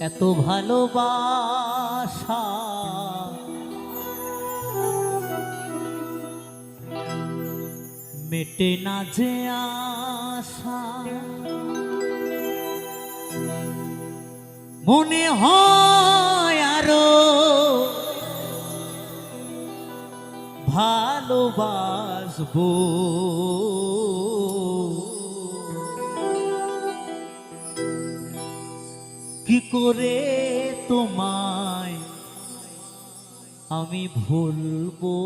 এত ভালোবাসা। মেটে না যে আশা। মনে হয় আরও ভালোবাসবো। কি করে তোমায় আমি ভুলবো?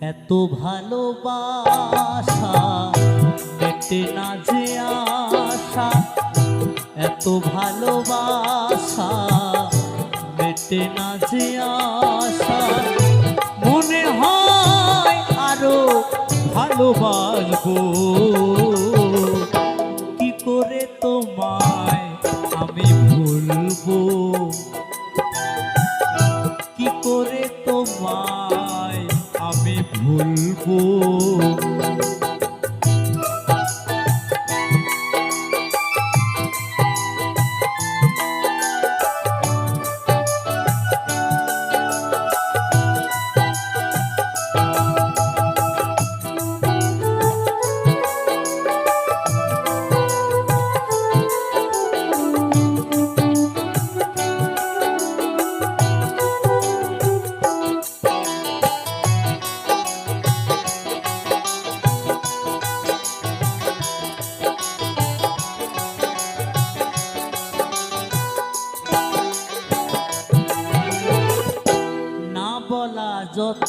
এত ভালোবাসা মেটে না যে আশা। এত ভালোবাসা মেটে না যে আশা। মনে হয় আরও ভালোবাসবো। কি করে তোমায় আমি ভুলবো? কি করে তোমায় আমি ভুলবো?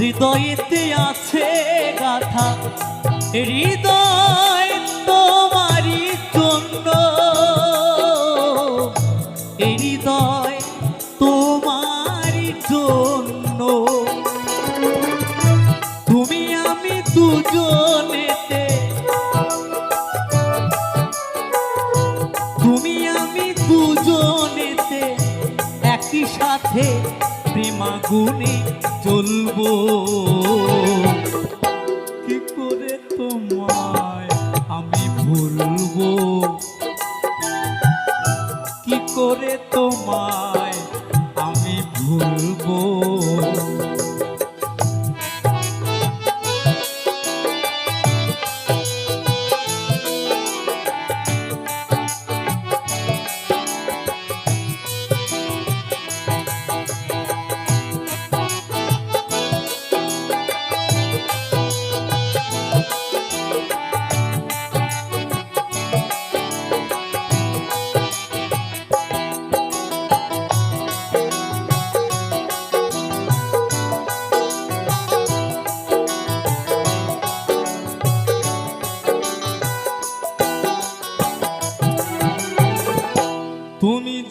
হৃদয়েতে আছে গাথা। হৃদয় তোমারই জন্য। হৃদয় তোমারই জন্য। তুমি আমি দুজনেতে। তুমি আমি দুজনেতে একই সাথে প্রেমাগুনে চলবো। কি করে তোমায় আমি ভুলবো? কি করে তোমায় আমি ভুলবো?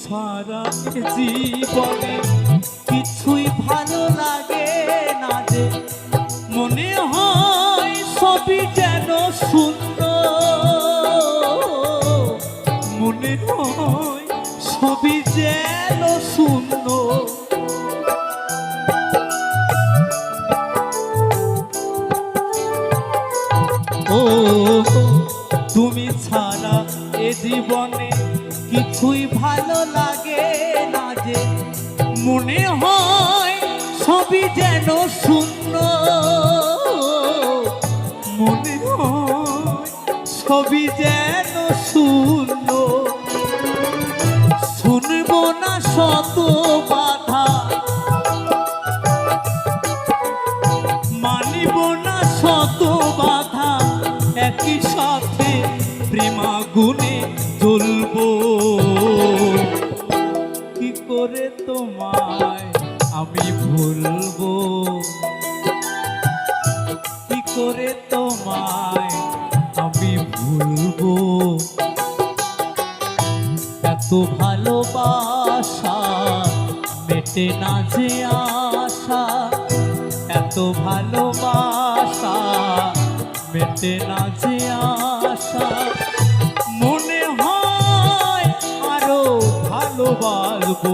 ছাড়া জীবনে কিছুই ভালো লাগে না যে মনে হয় সবই যেন শূন্য মনে হয় সবই যেন শূন্য ও তুমি ছাড়া এ জীবনে কিছুই মনে হয়, সবই যেন শূন্য। মনে হয় সবই যেন শূন্য। শুনব না শত বাধা। মানিব না শত বাধা। একই সাথে প্রেমাগুনে ভুলবো কি করে তোমায় আমি ভুলবো? এত ভালোবাসা, মেটে না যে আশা। এত ভালোবাসা, মেটে না যে আশা। মনে হয় আরও ভালোবাসবো।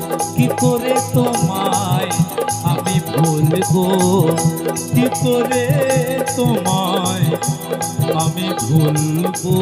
কি করে তোমায় আমি ভুলবো?